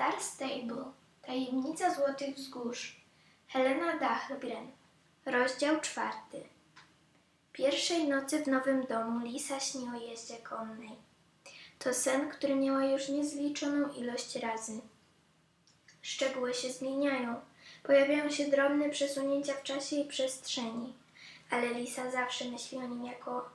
Star Stable. Tajemnica Złotych Wzgórz. Helena Dachlgren. Rozdział czwarty. Pierwszej nocy w nowym domu Lisa śni o jeździe konnej. To sen, który miała już niezliczoną ilość razy. Szczegóły się zmieniają. Pojawiają się drobne przesunięcia w czasie i przestrzeni, ale Lisa zawsze myśli o nim jako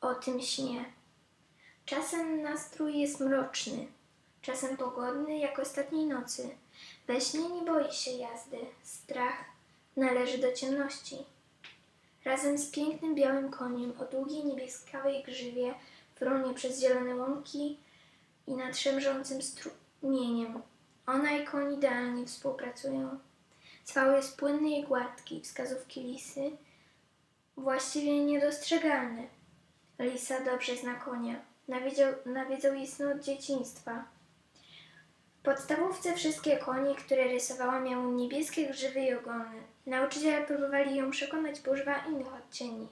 o tym śnie. Czasem nastrój jest mroczny, czasem pogodny jak ostatniej nocy. We śnie nie boi się jazdy, strach należy do ciemności. Razem z pięknym białym koniem o długiej niebieskawej grzywie frunie przez zielone łąki i nad szemrzącym strumieniem. Ona i koń idealnie współpracują. Cwał jest płynny i gładki, wskazówki lisy właściwie niedostrzegalne. Lisa dobrze zna konia. Nawiedzał, nawiedzał jej sny od dzieciństwa. Podstawówce wszystkie konie, które rysowała, miały niebieskie grzywy i ogony. Nauczyciele próbowali ją przekonać, bo używała innych odcieni.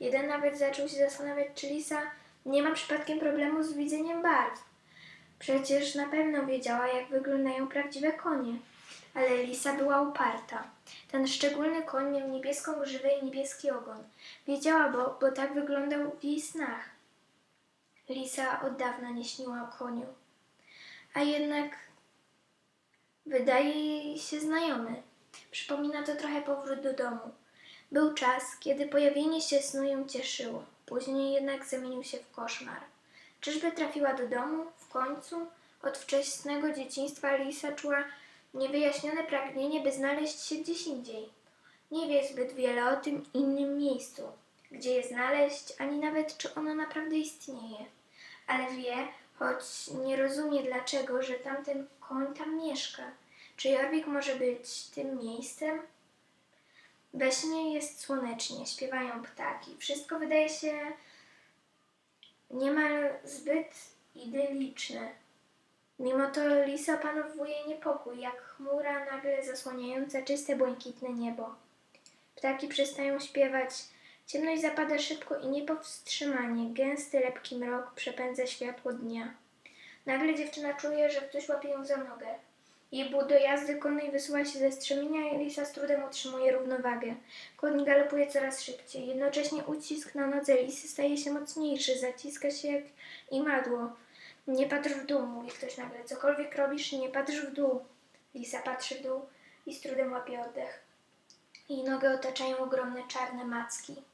Jeden nawet zaczął się zastanawiać, czy Lisa nie ma przypadkiem problemu z widzeniem barw. Przecież na pewno wiedziała, jak wyglądają prawdziwe konie. Ale Lisa była uparta. Ten szczególny koń miał niebieską grzywę i niebieski ogon. Wiedziała, bo, bo tak wyglądał w jej snach. Lisa od dawna nie śniła o koniu. A jednak wydaje się znajomy. Przypomina to trochę powrót do domu. Był czas, kiedy pojawienie się snu ją cieszyło. Później jednak zamienił się w koszmar. Czyżby trafiła do domu? W końcu? Od wczesnego dzieciństwa Lisa czuła niewyjaśnione pragnienie, by znaleźć się gdzieś indziej. Nie wie zbyt wiele o tym innym miejscu, gdzie je znaleźć, ani nawet czy ono naprawdę istnieje. Ale wie, choć nie rozumie dlaczego, że tamten koń tam mieszka. Czy Jorwik może być tym miejscem? We śnie jest słonecznie, śpiewają ptaki. Wszystko wydaje się niemal zbyt idyliczne. Mimo to Lisa opanowuje niepokój, jak chmura nagle zasłaniająca czyste, błękitne niebo. Ptaki przestają śpiewać, ciemność zapada szybko i niepowstrzymanie, gęsty, lepki mrok przepędza światło dnia. Nagle dziewczyna czuje, że ktoś łapie ją za nogę. Jej but do jazdy konnej wysuwa się ze strumienia i Lisa z trudem utrzymuje równowagę. Koń galopuje coraz szybciej. Jednocześnie ucisk na nodze Lisy staje się mocniejszy, zaciska się jak imadło. Nie patrz w dół, mówi ktoś nagle. Cokolwiek robisz, nie patrz w dół. Lisa patrzy w dół i z trudem łapie oddech. Jej nogę otaczają ogromne czarne macki.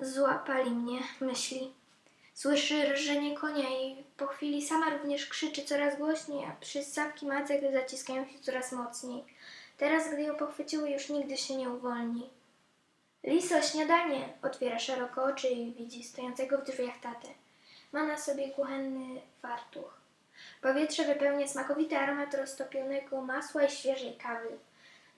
Złapali mnie, myśli. Słyszy rżenie konia i po chwili sama również krzyczy coraz głośniej, a przyssawki macek zaciskają się coraz mocniej. Teraz, gdy ją pochwyciły, już nigdy się nie uwolni. Liso, śniadanie! Otwiera szeroko oczy i widzi stojącego w drzwiach tatę. Ma na sobie kuchenny fartuch. Powietrze wypełnia smakowity aromat roztopionego masła i świeżej kawy.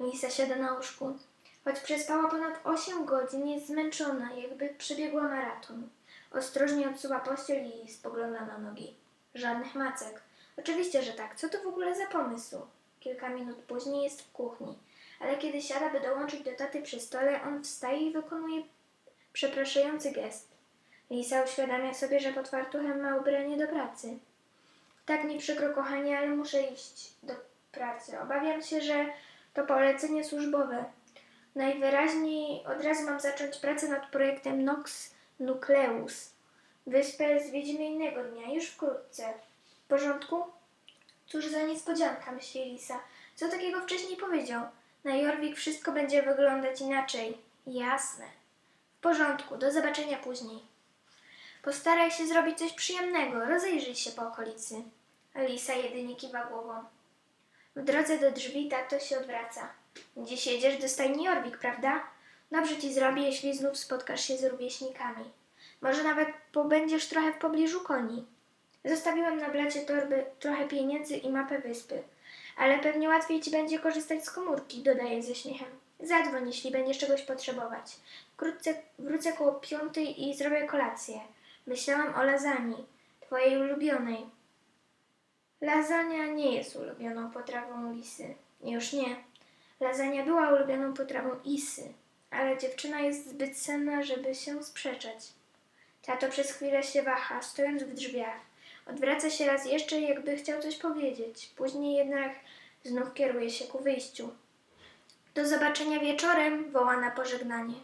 Lisa siada na łóżku. Choć przespała ponad 8 godzin, jest zmęczona, jakby przebiegła maraton. Ostrożnie odsuwa pościel i spogląda na nogi. Żadnych macek. Oczywiście, że tak. Co to w ogóle za pomysł? Kilka minut później jest w kuchni. Ale kiedy siada, by dołączyć do taty przy stole, on wstaje i wykonuje przepraszający gest. Lisa uświadamia sobie, że pod fartuchem ma ubranie do pracy. Tak mi przykro, kochanie, ale muszę iść do pracy. Obawiam się, że to polecenie służbowe. Najwyraźniej od razu mam zacząć pracę nad projektem Nox Nucleus. Wyspę zwiedzimy innego dnia, już wkrótce. W porządku? Cóż za niespodzianka, myśli Lisa. Co takiego wcześniej powiedział? Na Jorvik wszystko będzie wyglądać inaczej. Jasne. W porządku, do zobaczenia później. Postaraj się zrobić coś przyjemnego, rozejrzyj się po okolicy. Lisa jedynie kiwa głową. W drodze do drzwi tato się odwraca. Dziś jedziesz do stajni Jorvik, prawda? Dobrze ci zrobię, jeśli znów spotkasz się z rówieśnikami. Może nawet pobędziesz trochę w pobliżu koni. Zostawiłem na blacie torby trochę pieniędzy i mapę wyspy. Ale pewnie łatwiej ci będzie korzystać z komórki, dodaje ze śmiechem. Zadzwoń, jeśli będziesz czegoś potrzebować. Wkrótce wrócę koło piątej i zrobię kolację. Myślałam o lasagne, twojej ulubionej. Lasagna nie jest ulubioną potrawą Lisy. Już nie. Lasagna była ulubioną potrawą Isy, ale dziewczyna jest zbyt senna, żeby się sprzeczać. Tato przez chwilę się waha, stojąc w drzwiach. Odwraca się raz jeszcze, jakby chciał coś powiedzieć. Później jednak znów kieruje się ku wyjściu. Do zobaczenia wieczorem, woła na pożegnanie.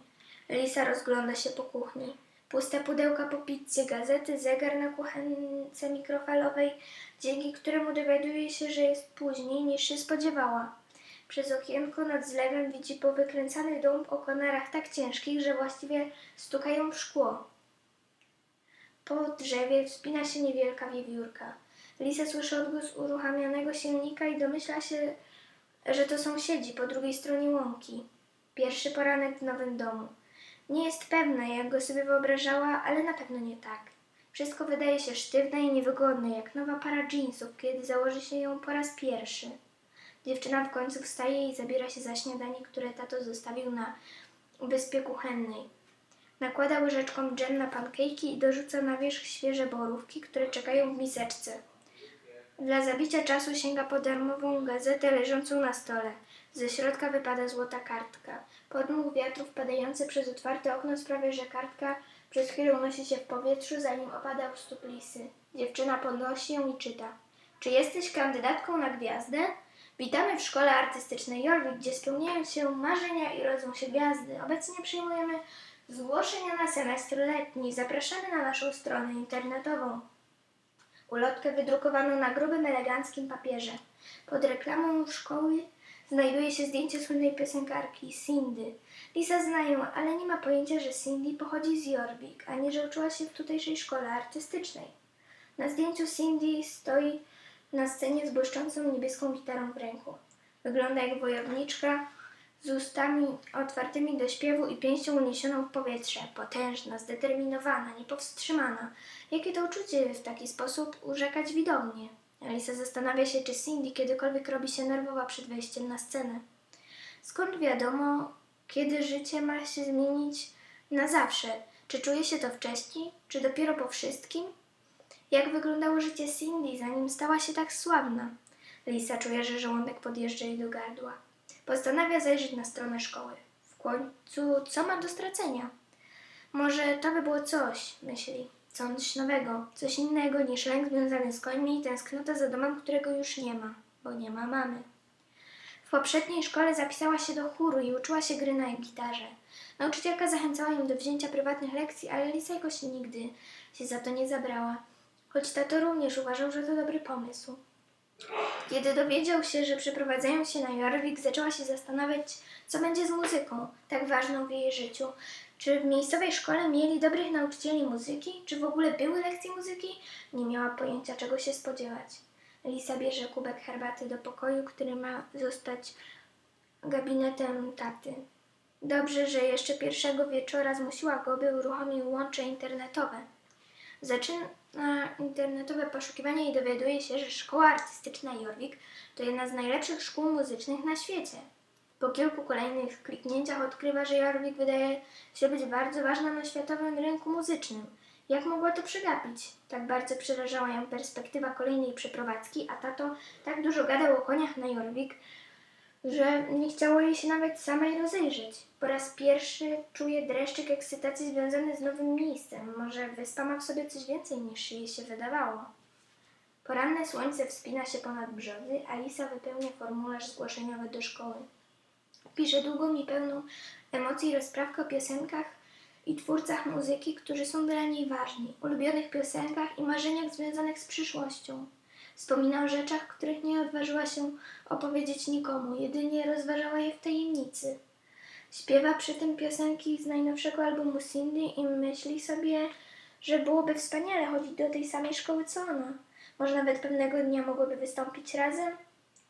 Lisa rozgląda się po kuchni. Puste pudełka po pizzy, gazety, zegar na kuchence mikrofalowej, dzięki któremu dowiaduje się, że jest później niż się spodziewała. Przez okienko nad zlewem widzi powykręcany dom o konarach tak ciężkich, że właściwie stukają w szkło. Po drzewie wspina się niewielka wiewiórka. Lisa słyszy odgłos uruchamianego silnika i domyśla się, że to sąsiedzi po drugiej stronie łąki. Pierwszy poranek w nowym domu. Nie jest pewna, jak go sobie wyobrażała, ale na pewno nie tak. Wszystko wydaje się sztywne i niewygodne, jak nowa para jeansów, kiedy założy się ją po raz pierwszy. Dziewczyna w końcu wstaje i zabiera się za śniadanie, które tato zostawił na wyspie kuchennej. Nakłada łyżeczką dżem na pankejki i dorzuca na wierzch świeże borówki, które czekają w miseczce. Dla zabicia czasu sięga po darmową gazetę leżącą na stole. Ze środka wypada złota kartka. Podmuch wiatru wpadający przez otwarte okno sprawia, że kartka przez chwilę unosi się w powietrzu, zanim opada u stóp lisy. Dziewczyna podnosi ją i czyta. Czy jesteś kandydatką na gwiazdę? Witamy w szkole artystycznej Jorvik, gdzie spełniają się marzenia i rodzą się gwiazdy. Obecnie przyjmujemy zgłoszenia na semestr letni. Zapraszamy na naszą stronę internetową. Ulotkę wydrukowaną na grubym, eleganckim papierze. Pod reklamą szkoły znajduje się zdjęcie słynnej piosenkarki Cindy. Lisa zna ją, ale nie ma pojęcia, że Cindy pochodzi z Jorvik, ani że uczyła się w tutejszej szkole artystycznej. Na zdjęciu Cindy stoi na scenie z błyszczącą niebieską gitarą w ręku. Wygląda jak wojowniczka z ustami otwartymi do śpiewu i pięścią uniesioną w powietrze. Potężna, zdeterminowana, niepowstrzymana. Jakie to uczucie w taki sposób urzekać widownię? Alisa zastanawia się, czy Cindy kiedykolwiek robi się nerwowa przed wejściem na scenę. Skąd wiadomo, kiedy życie ma się zmienić na zawsze? Czy czuje się to wcześniej, czy dopiero po wszystkim? Jak wyglądało życie Cindy, zanim stała się tak sławna? Lisa czuje, że żołądek podjeżdża jej do gardła. Postanawia zajrzeć na stronę szkoły. W końcu, co ma do stracenia? Może to by było coś, myśli. Coś nowego, coś innego niż lęk związany z końmi i tęsknota za domem, którego już nie ma, bo nie ma mamy. W poprzedniej szkole zapisała się do chóru i uczyła się gry na gitarze. Nauczycielka zachęcała ją do wzięcia prywatnych lekcji, ale Lisa jakoś nigdy się za to nie zabrała. Choć tato również uważał, że to dobry pomysł. Kiedy dowiedział się, że przeprowadzają się na Jorvik, zaczęła się zastanawiać, co będzie z muzyką, tak ważną w jej życiu. Czy w miejscowej szkole mieli dobrych nauczycieli muzyki? Czy w ogóle były lekcje muzyki? Nie miała pojęcia, czego się spodziewać. Lisa bierze kubek herbaty do pokoju, który ma zostać gabinetem taty. Dobrze, że jeszcze pierwszego wieczora zmusiła go, by uruchomił łącze internetowe. Zaczyna internetowe poszukiwania i dowiaduje się, że szkoła artystyczna Jorvik to jedna z najlepszych szkół muzycznych na świecie. Po kilku kolejnych kliknięciach odkrywa, że Jorvik wydaje się być bardzo ważna na światowym rynku muzycznym. Jak mogła to przegapić? Tak bardzo przerażała ją perspektywa kolejnej przeprowadzki, a tato tak dużo gadał o koniach na Jorvik, że nie chciało jej się nawet samej rozejrzeć. Po raz pierwszy czuje dreszczyk ekscytacji związany z nowym miejscem. Może wyspa ma w sobie coś więcej niż jej się wydawało. Poranne słońce wspina się ponad brzozy, a Lisa wypełnia formularz zgłoszeniowy do szkoły. Pisze długą i pełną emocji rozprawkę o piosenkach i twórcach muzyki, którzy są dla niej ważni, ulubionych piosenkach i marzeniach związanych z przyszłością. Wspomina o rzeczach, których nie odważyła się opowiedzieć nikomu, jedynie rozważała je w tajemnicy. Śpiewa przy tym piosenki z najnowszego albumu Cindy i myśli sobie, że byłoby wspaniale chodzić do tej samej szkoły co ona. Może nawet pewnego dnia mogłoby wystąpić razem?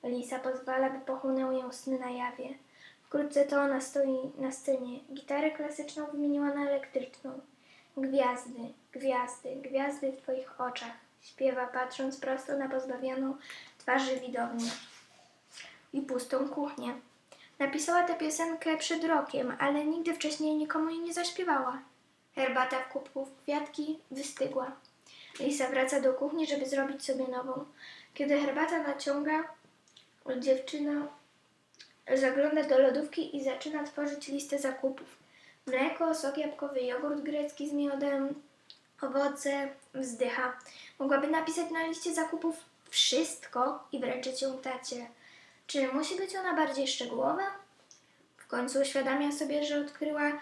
Lisa pozwala, by pochłonęły ją sny na jawie. Wkrótce to ona stoi na scenie. Gitarę klasyczną wymieniła na elektryczną. Gwiazdy, gwiazdy, gwiazdy w twoich oczach. Śpiewa, patrząc prosto na pozbawioną twarzy widownię i pustą kuchnię. Napisała tę piosenkę przed rokiem, ale nigdy wcześniej nikomu jej nie zaśpiewała. Herbata w kubku w kwiatki wystygła. Lisa wraca do kuchni, żeby zrobić sobie nową. Kiedy herbata naciąga, dziewczyna zagląda do lodówki i zaczyna tworzyć listę zakupów. Mleko, sok jabłkowy, jogurt grecki z miodem, owoce, wzdycha. Mogłaby napisać na liście zakupów wszystko i wręczyć ją tacie. Czy musi być ona bardziej szczegółowa? W końcu uświadamia sobie, że odkryła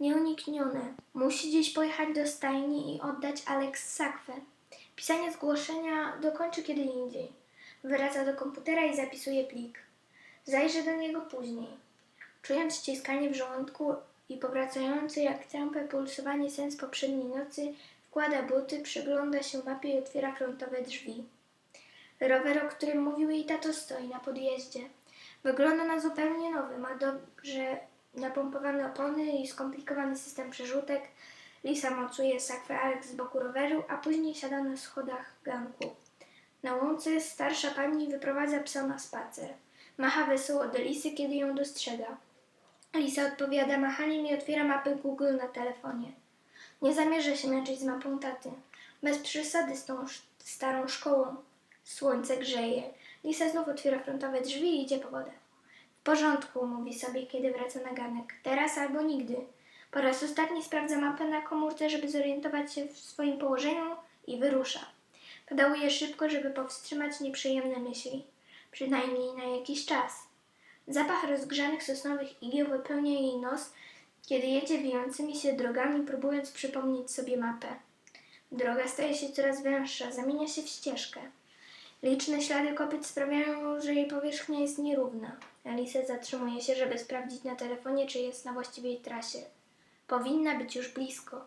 nieuniknione. Musi dziś pojechać do stajni i oddać Alex sakwę. Pisanie zgłoszenia dokończy kiedy indziej. Wraca do komputera i zapisuje plik. Zajrzy do niego później. Czując ściskanie w żołądku i powracający jak trampę pulsowanie sens poprzedniej nocy, wkłada buty, przygląda się mapie i otwiera frontowe drzwi. Rower, o którym mówił jej tato, stoi na podjeździe. Wygląda na zupełnie nowy. Ma dobrze napompowane opony i skomplikowany system przerzutek. Lisa mocuje sakwę Alex z boku roweru, a później siada na schodach ganku. Na łące starsza pani wyprowadza psa na spacer. Macha wesoło do Lisy, kiedy ją dostrzega. Lisa odpowiada machaniem i otwiera mapę Google na telefonie. Nie zamierza się męczyć z mapą taty. Bez przesady z tą starą szkołą. Słońce grzeje. Lisa znów otwiera frontowe drzwi i idzie po wodę. W porządku, mówi sobie, kiedy wraca na ganek. Teraz albo nigdy. Po raz ostatni sprawdza mapę na komórce, żeby zorientować się w swoim położeniu i wyrusza. Pedałuje szybko, żeby powstrzymać nieprzyjemne myśli. Przynajmniej na jakiś czas. Zapach rozgrzanych sosnowych igieł wypełnia jej nos, kiedy jedzie wijącymi się drogami, próbując przypomnieć sobie mapę. Droga staje się coraz węższa, zamienia się w ścieżkę. Liczne ślady kopyt sprawiają, że jej powierzchnia jest nierówna. Alisa zatrzymuje się, żeby sprawdzić na telefonie, czy jest na właściwej trasie. Powinna być już blisko.